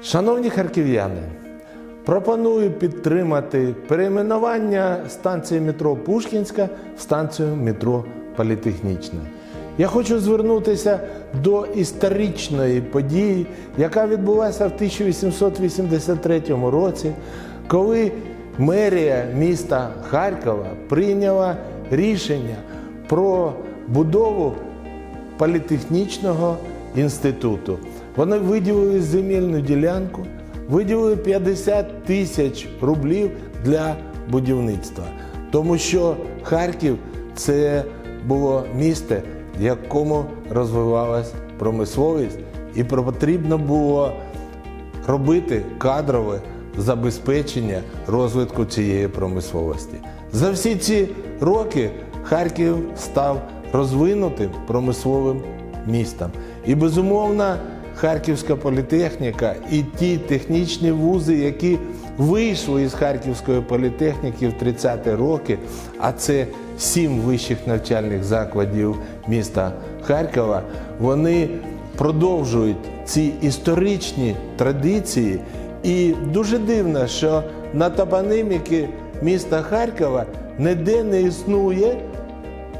Шановні харків'яни, пропоную підтримати перейменування станції метро Пушкінська в станцію метро Політехнічна. Я хочу звернутися до історичної події, яка відбулася в 1883 році, коли мерія міста Харкова прийняла рішення про будову політехнічного інституту. Вони виділили земельну ділянку, виділили 50 тисяч рублів для будівництва. Тому що Харків це було місто, в якому розвивалась промисловість, і потрібно було робити кадрове забезпечення розвитку цієї промисловості. За всі ці роки Харків став розвинутим промисловим містом. І безумовно, Харківська політехніка і ті технічні вузи, які вийшли із Харківської політехніки в 30-ті роки, а це сім вищих навчальних закладів міста Харкова, вони продовжують ці історичні традиції. І дуже дивно, що на топоніміки міста Харкова ніде не існує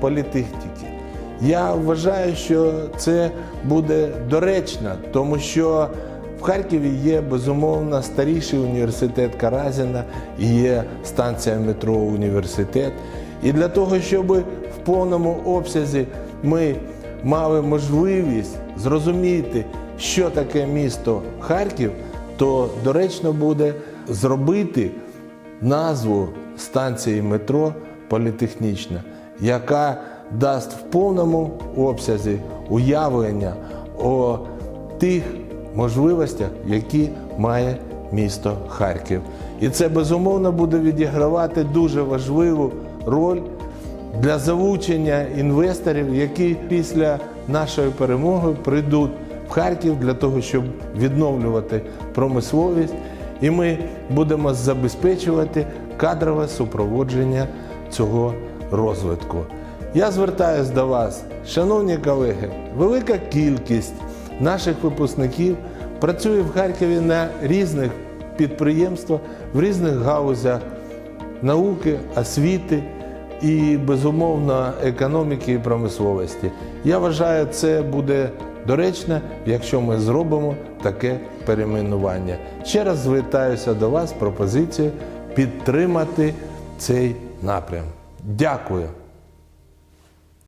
політехніки. Я вважаю, що це буде доречно, тому що в Харкові є безумовно старіший університет Каразіна і є станція метро Університет. І для того, щоб в повному обсязі ми мали можливість зрозуміти, що таке місто Харків, то доречно буде зробити назву станції метро Політехнічна, яка дасть в повному обсязі уявлення о тих можливостях, які має місто Харків. І це безумовно буде відігравати дуже важливу роль для залучення інвесторів, які після нашої перемоги прийдуть в Харків для того, щоб відновлювати промисловість, і ми будемо забезпечувати кадрове супроводження цього розвитку. Я звертаюсь до вас, шановні колеги, велика кількість наших випускників працює в Харкові на різних підприємствах, в різних галузях науки, освіти і, безумовно, економіки і промисловості. Я вважаю, це буде доречно, якщо ми зробимо таке перейменування. Ще раз звертаюся до вас з пропозицією підтримати цей напрям. Дякую.